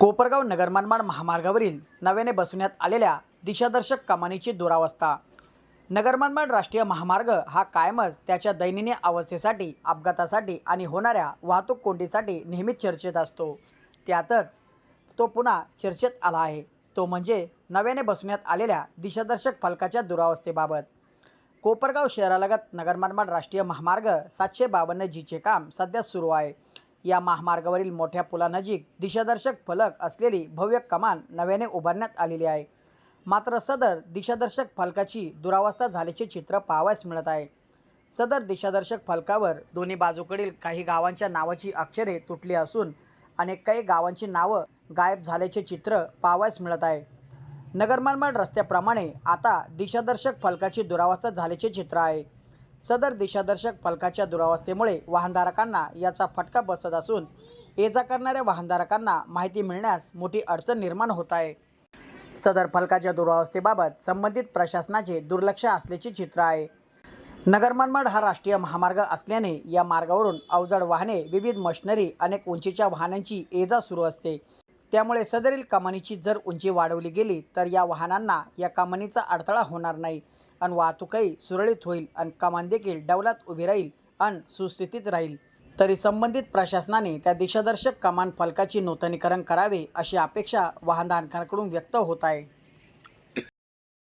कोपरगाव नगरमानमाड महामार्गावरील नव्याने बसवण्यात आलेल्या दिशादर्शक कमानीची दुरावस्था. नगरमानमाड राष्ट्रीय महामार्ग हा कायमच त्याच्या दैनंदिन अवस्थेसाठी अपघातासाठी आणि होणाऱ्या वाहतूक कोंडीसाठी नेहमीच चर्चेत असतो. त्यातच तो पुन्हा चर्चेत आला आहे. तो म्हणजे नव्याने बसवण्यात आलेल्या दिशादर्शक फलकाच्या दुरावस्थेबाबत. कोपरगाव शहरालगत नगरमानमाड राष्ट्रीय महामार्ग सातशे बावन्न जीचे काम सध्या सुरू आहे. या महामार्गावरील मोठ्या पुलानजीक दिशादर्शक फलक असलेली भव्य कमान नव्याने उभारण्यात आलेली आहे. मात्र सदर दिशादर्शक फलकाची दुरावस्था झाल्याचे चित्र पाहावयास मिळत आहे. सदर दिशादर्शक फलकावर दोन्ही बाजूकडील काही गावांच्या नावाची अक्षरे तुटली असून अनेक काही गावांची नावं गायब झाल्याचे चित्र पाहावयास मिळत आहे. नगरमानमाड रस्त्याप्रमाणे आता दिशादर्शक फलकाची दुरावस्था झाल्याचे चित्र आहे. सदर दिशादर्शक फलकाच्या दुरावस्थेमुळे वाहनधारकांना याचा फटका बसत असून ये जा करणाऱ्या वाहनधारकांना माहिती मिळण्यास मोठी अडचण निर्माण होत आहे. सदर फलकाच्या दुरावस्थेबाबत संबंधित प्रशासनाचे दुर्लक्ष असल्याचे चित्र आहे. नगरमानमाड हा राष्ट्रीय महामार्ग असल्याने या मार्गावरून अवजड वाहने विविध मशिनरी अनेक उंचीच्या वाहनांची ये जा सुरू असते. त्यामुळे सदरील कमानीची जर उंची वाढवली गेली तर या वाहनांना या कमानीचा अडथळा होणार नाही. आणि वाहतूकही सुरळीत होईल आणि कमान देखील डौलात उभी राहील आणि सुस्थितीत राहील. तरी संबंधित प्रशासनाने त्या दिशादर्शक कमान फलकाची नूतनीकरण करावे अशी अपेक्षा वाहनधारकांकडून व्यक्त होत आहे.